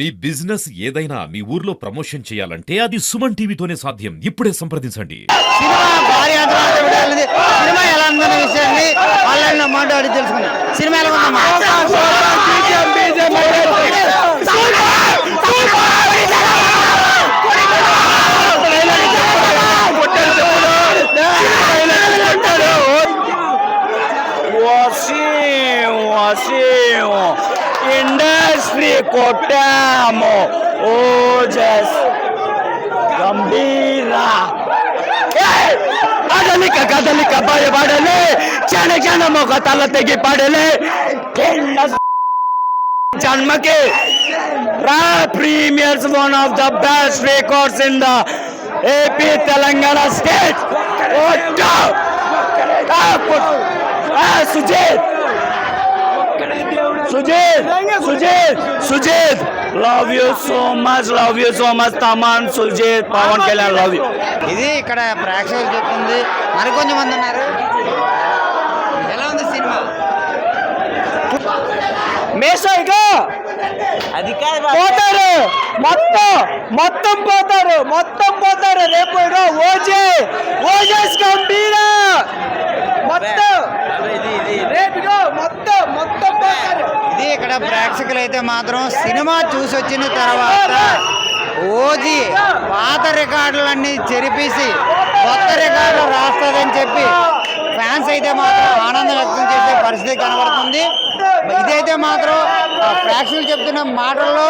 మీ business ఏదైనా మీ ఊర్లో promotion చేయాలంటే అది సుమన్ టీవీతోనే సాధ్యం. ఇప్పుడే సంప్రదించండి. సినిమా భారీ Frikotamo, Ojes, Gambira. ಕದಲಿಕ ಕದಲಿಕ ಭಯ ಪಡಲೆ ಜನ ಜನ ಮುಖ ತಲ ತೆಗಿ ಪಡಲೆ ಜನ್ಮಕ್ಕೆ ರಾ premiers one of the best records in the AP Telangana state Sujith Sujith Sujith. Sujith Sujith. Love you so much love you so much Thaman Sujith Pawan Kalyan love you ఇది ఇక్కడ ప్రేక్షకులు చెప్తుంది. మరికొంచెం మంది ఉన్నారు? ఎలా ఉంది సినిమా? మేసైగా అది పోతారు. మొత్తం మొత్తం పోతారు. మొత్తం పోతారు. రేపు ఇగో ఓజే ఓజేస్ గంభీరా మొత్తం రేపుగో మొత్తం మొత్తం పోతారు ప్రేక్షకులు అయితే మాత్రం సినిమా చూసి వచ్చిన తర్వాత ఓజీ పాత రికార్డులన్నీ చెరిపేసి కొత్త రికార్డులు రాస్తుందని చెప్పి ఫ్యాన్స్ అయితే మాత్రం ఆనందం వ్యక్తం చేసే పరిస్థితి కనబడుతుంది. ఇదైతే మాత్రం ఆ ప్రేక్షకులు చెప్తున్న మాటల్లో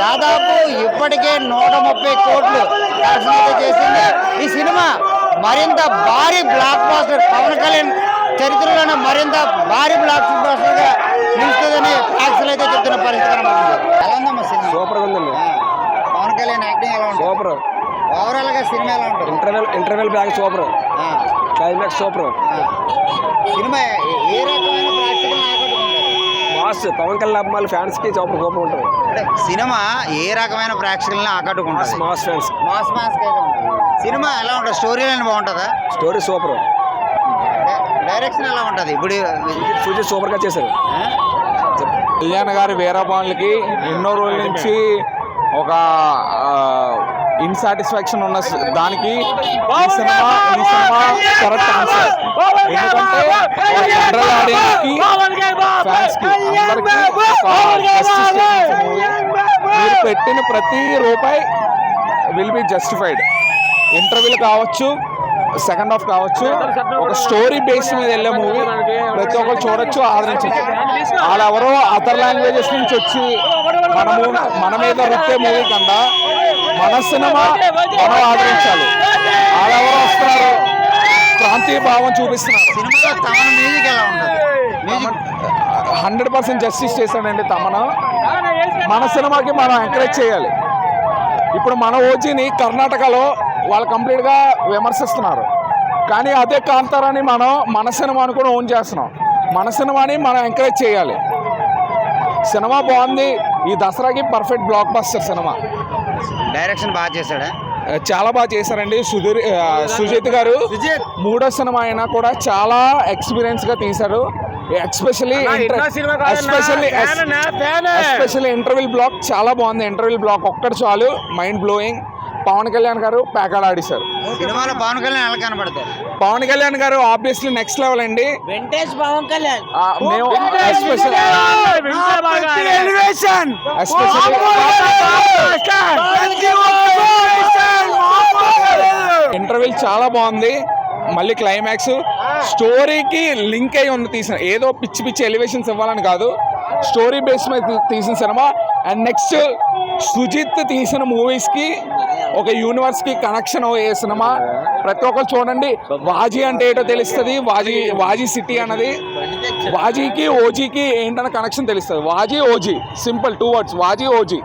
దాదాపు ఇప్పటికే నూట ముప్పై కోట్లు కలెక్షన్ అయితే చేసింది. ఈ సినిమా మరింత భారీ బ్లాక్ బాస్టర్ పవన్ కళ్యాణ్ చరిత్రలోనే మరింత భారీ బ్లాక్ బాస్టర్గా నిలుస్తుందని ప్రేక్షకులు అయితే చెప్తున్న పరిస్థితి కనబడుతుంది ఎలా ఉందమ్మా సినిమా. సూపర్ ఉందండి ఆ, పవన్ కళ్యాణ్ యాక్టింగ్ ఎలా ఉంటుంది? సూపర్. ఓవరాల్గా సినిమా ఎలా ఉంటుంది? Interval interval bang super. Climax super. Cinema ఏ- రకమైన ప్రేక్షకులను ఆకట్టుకుంటుంది? మాస్ పవన్ కళ్యాణ్ అభిమానులు ఫ్యాన్స్కి సూపర్ సూపర్ అంటే సినిమా ఏ రకమైన ప్రేక్షకులను ఆకట్టుకుంటుంది? Mass fans. మాస్ మాస్ ఉంటుంది. సినిమా ఎలా ఉంటుంది? స్టోరీ లైన్ బాగుంటుందా? Story super. డైరెక్షన్ ఎలా ఉంటుంది? ఇప్పుడు సూచి సూపర్గా చేశారు? కళ్యాణ్ గారి వీరభవన్లకి ఎన్నో రోజుల నుంచి ఒక ఇన్సాటిస్ఫాక్షన్ ఉన్న దానికి ఈ సినిమా ఈ సినిమా కరెక్ట్ ఆన్సర్ ఎందుకంటే జనరల్. మీరు పెట్టిన ప్రతి రూపాయి విల్ బి జస్టిఫైడ్ ఇంటర్వ్యూలు కావచ్చు సెకండ్ హాఫ్ కావచ్చు. ఒక స్టోరీ బేస్ మీద వెళ్ళే మూవీ ప్రతి ఒక్కరు చూడొచ్చు ఆదరించవచ్చు వాళ్ళు ఎవరో అదర్ లాంగ్వేజెస్ నుంచి వచ్చి మనము మన మీద రుత్తే మూవీ కన్నా మన సినిమా మనం ఆదరించాలి. వాళ్ళు ఎవరో వస్తున్నారు? ప్రాంతీయ భావం చూపిస్తున్నారు. హండ్రెడ్ పర్సెంట్ జస్టిస్ చేశాడండి తమన. మన సినిమాకి మనం ఎంకరేజ్ చేయాలి. ఇప్పుడు మన ఓజీని కర్ణాటకలో వాళ్ళు కంప్లీట్గా విమర్శిస్తున్నారు. కానీ అదే కాంతారాన్ని మనం మన సినిమా అనుకుని ఓన్ చేస్తున్నాం. మన సినిమాని మనం ఎంకరేజ్ చేయాలి. సినిమా బాగుంది. ఈ దసరాకి perfect blockbuster cinema. Direction బాగా చేశాడా? చాలా బాగా చేశారండి. సుధీర్ సుజిత్ గారు మూడో సినిమా అయినా కూడా చాలా ఎక్స్పీరియన్స్గా తీశారు. ఎస్పెషల్లీ ఎస్పెషల్లీ ఇంటర్వ్యూల్ బ్లాక్ చాలా బాగుంది. ఇంటర్వ్యూల్ బ్లాక్ ఒక్కటి చాలు. మైండ్ బ్లోయింగ్ పవన్ కళ్యాణ్ గారు ప్యాకాడ్ ఆడిశారు. సినిమాలో పవన్ కళ్యాణ్ ఎలా కనబడతారు పవన్ కళ్యాణ్ గారు ఆబ్వియస్లీ నెక్స్ట్ లెవెల్ అండి. వెంకటేష్ పవన్ కళ్యాణ్. ఆ, మేము ఎస్పెషల్ ఇంటర్వ్యూల్ చాలా బాగుంది. మళ్ళీ క్లైమాక్స్ స్టోరీకి లింక్ అయి ఉంది తీసిన ఏదో పిచ్చి పిచ్చి ఎలివేషన్స్ ఇవ్వాలని కాదు. స్టోరీ బేస్ మీద తీసిన సినిమా. అండ్ నెక్స్ట్ సుజిత్ తీసిన మూవీస్కి ఒక యూనివర్స్కి కనెక్షన్ అయ్యే సినిమా. ప్రతి ఒక్కరు చూడండి. వాజీ అంటే ఏంటో తెలుస్తుంది. వాజీ వాజీ సిటీ అన్నది. వాజీకి ఓజీకి ఏంటన్న కనెక్షన్ తెలుస్తుంది. వాజీ OG. Simple two words. వాజీ OG.